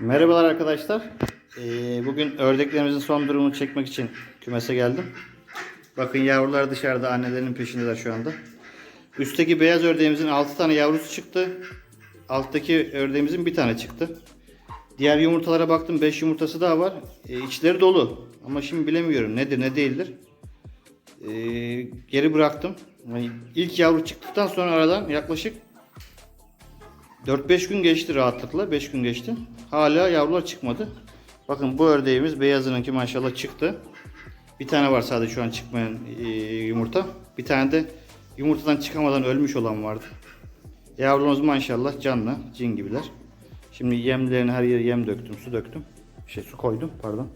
Merhabalar arkadaşlar. Ee, bugün ördeklerimizin son durumunu çekmek için kümese geldim. Bakın yavrular dışarıda annelerinin peşindeler şu anda. Üstteki beyaz ördeğimizin 6 tane yavrusu çıktı. Alttaki ördeğimizin bir tane çıktı. Diğer yumurtalara baktım 5 yumurtası daha var. Ee, içleri dolu. Ama şimdi bilemiyorum nedir ne değildir. Ee, geri bıraktım. Yani ilk yavru çıktıktan sonra aradan yaklaşık 4-5 gün geçti rahatlıkla. 5 gün geçti. Hala yavrular çıkmadı. Bakın bu ördeğimiz beyazınınki maşallah çıktı. Bir tane var sadece şu an çıkmayan e, yumurta. Bir tane de yumurtadan çıkamadan ölmüş olan vardı. Yavrularımız maşallah canlı, cin gibiler. Şimdi yemlerini her yere yem döktüm, su döktüm. Şey su koydum pardon.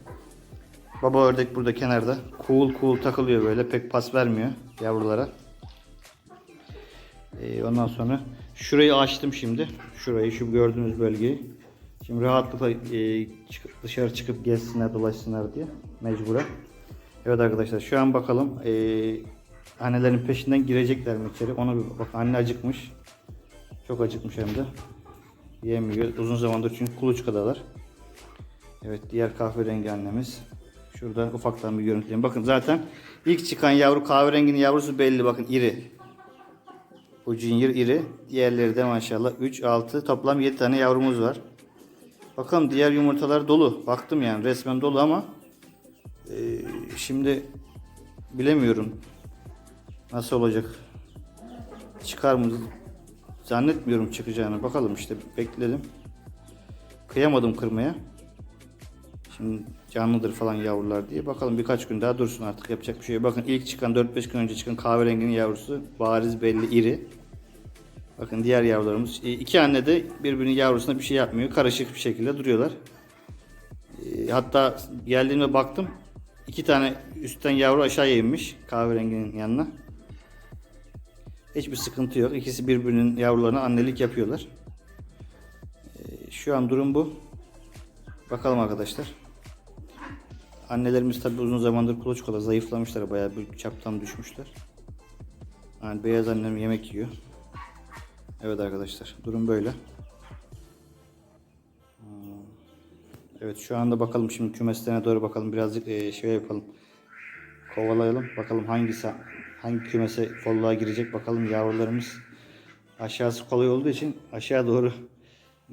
Baba ördek burada kenarda. Cool cool takılıyor böyle. Pek pas vermiyor yavrulara. Ee, ondan sonra şurayı açtım şimdi. Şurayı şu gördüğünüz bölgeyi. Şimdi rahatlıkla e, çıkıp, dışarı çıkıp gezsinler dolaşsınlar diye mecburen. Evet arkadaşlar şu an bakalım e, annelerin peşinden girecekler mi içeri ona bir bak anne acıkmış. Çok acıkmış hem de. Yemiyor. Uzun zamandır çünkü kuluçkadalar. Evet diğer kahverengi annemiz. Şurada ufaktan bir görüntüleyelim. Bakın zaten ilk çıkan yavru kahverenginin yavrusu belli bakın iri. Bu cinyir iri. Diğerleri de maşallah 3, 6 toplam 7 tane yavrumuz var. Bakalım diğer yumurtalar dolu. Baktım yani resmen dolu ama e, şimdi bilemiyorum nasıl olacak. Çıkar mı? Zannetmiyorum çıkacağını. Bakalım işte bekledim. Kıyamadım kırmaya. Şimdi canlıdır falan yavrular diye. Bakalım birkaç gün daha dursun artık yapacak bir şey. Bakın ilk çıkan 4-5 gün önce çıkan kahverenginin yavrusu bariz belli iri. Bakın diğer yavrularımız. E, iki anne de birbirinin yavrusuna bir şey yapmıyor. Karışık bir şekilde duruyorlar. E, hatta geldiğimde baktım. iki tane üstten yavru aşağıya inmiş kahverenginin yanına. Hiçbir sıkıntı yok. İkisi birbirinin yavrularına annelik yapıyorlar. E, şu an durum bu. Bakalım arkadaşlar. Annelerimiz tabi uzun zamandır kuluçkada zayıflamışlar. Bayağı bir çaptan düşmüşler. Yani beyaz annem yemek yiyor. Evet arkadaşlar durum böyle. Hmm. Evet şu anda bakalım şimdi kümeslerine doğru bakalım birazcık e, şey yapalım. Kovalayalım bakalım hangisi hangi kümese folluğa girecek bakalım yavrularımız aşağısı kolay olduğu için aşağı doğru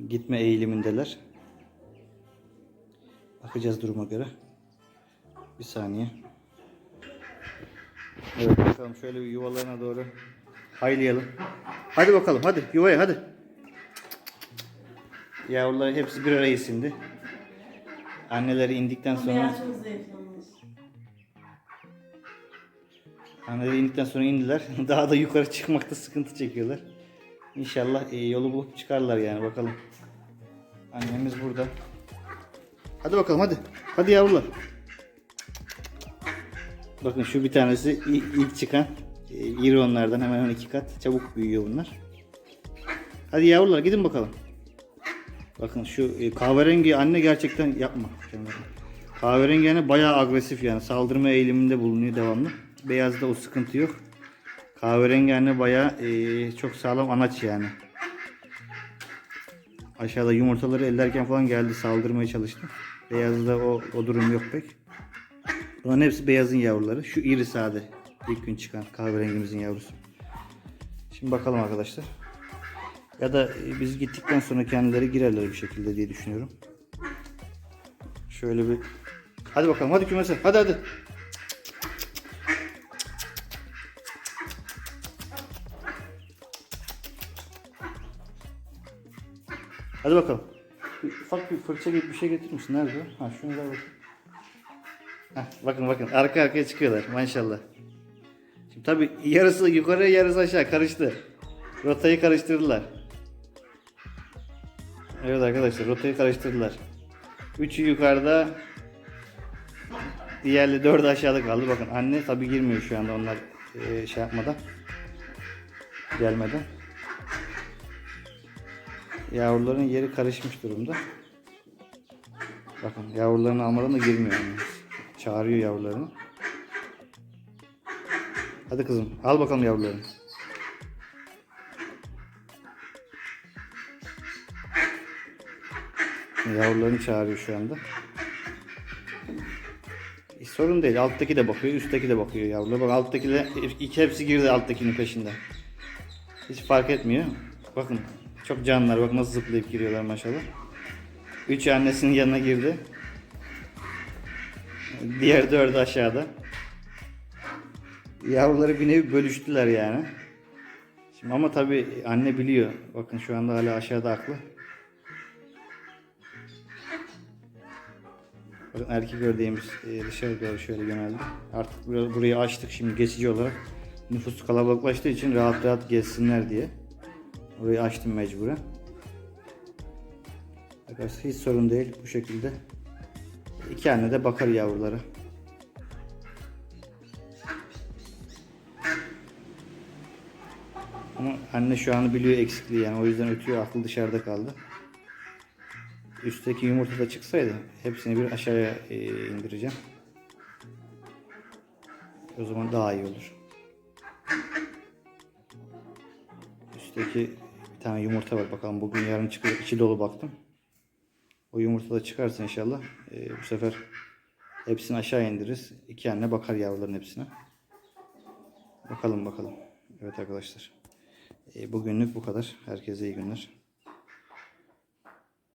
gitme eğilimindeler. Bakacağız duruma göre. Bir saniye. Evet bakalım şöyle bir yuvalarına doğru haylayalım. Hadi bakalım hadi yuvaya hadi. Yavrular hepsi bir araya indi. Anneleri indikten sonra anneleri indikten sonra indiler. Daha da yukarı çıkmakta sıkıntı çekiyorlar. İnşallah e, yolu bulup çıkarlar yani bakalım. Annemiz burada. Hadi bakalım hadi. Hadi yavrular. Bakın şu bir tanesi ilk çıkan. E, iri onlardan hemen hemen iki kat. Çabuk büyüyor bunlar. Hadi yavrular gidin bakalım. Bakın şu e, kahverengi anne gerçekten yapma. Kahverengi anne bayağı agresif yani. Saldırma eğiliminde bulunuyor devamlı. Beyazda o sıkıntı yok. Kahverengi anne bayağı e, çok sağlam anaç yani. Aşağıda yumurtaları ellerken falan geldi saldırmaya çalıştı. Beyazda o, o durum yok pek. Bunların hepsi beyazın yavruları. Şu iri sade. İlk gün çıkan kahverengimizin yavrusu. Şimdi bakalım arkadaşlar. Ya da e, biz gittikten sonra kendileri girerler bir şekilde diye düşünüyorum. Şöyle bir... Hadi bakalım hadi kümese hadi hadi. Hadi bakalım. Ufak bir fırça gibi bir şey getirmişsin. Nerede? Ha şunu ver bakayım. Heh, bakın bakın arka arkaya çıkıyorlar maşallah. Şimdi tabi yarısı yukarı yarısı aşağı karıştı. Rotayı karıştırdılar. Evet arkadaşlar rotayı karıştırdılar. Üçü yukarıda diğerleri dördü aşağıda kaldı. Bakın anne tabi girmiyor şu anda onlar e, şey yapmadan. Gelmeden. Yavruların yeri karışmış durumda. Bakın yavrularını almadan da girmiyor anne. Çağırıyor yavrularını. Hadi kızım al bakalım yavrularını. Yavrularını çağırıyor şu anda. Sorun değil. Alttaki de bakıyor, üstteki de bakıyor yavrular. Bak alttaki de iki hepsi girdi alttakinin peşinden. Hiç fark etmiyor. Bakın çok canlılar. Bak nasıl zıplayıp giriyorlar maşallah. Üç annesinin yanına girdi. Diğer dördü aşağıda. Yavruları bir nevi bölüştüler yani. Şimdi ama tabi anne biliyor. Bakın şu anda hala aşağıda aklı. Bakın erkek ördeğimiz e, dışarı doğru şöyle yöneldi. Artık burayı açtık şimdi geçici olarak. Nüfus kalabalıklaştığı için rahat rahat gezsinler diye. Orayı açtım mecburen. Arkadaşlar hiç sorun değil bu şekilde. İki anne de bakar yavrulara. Ama anne şu anı biliyor eksikliği yani o yüzden ötüyor aklı dışarıda kaldı. Üstteki yumurta da çıksaydı hepsini bir aşağıya e, indireceğim. O zaman daha iyi olur. Üstteki bir tane yumurta var bakalım bugün yarın çıkıyor içi dolu baktım. O yumurta da çıkarsa inşallah e, bu sefer hepsini aşağı indiririz. İki anne bakar yavruların hepsine. Bakalım bakalım. Evet arkadaşlar. E, bugünlük bu kadar. Herkese iyi günler.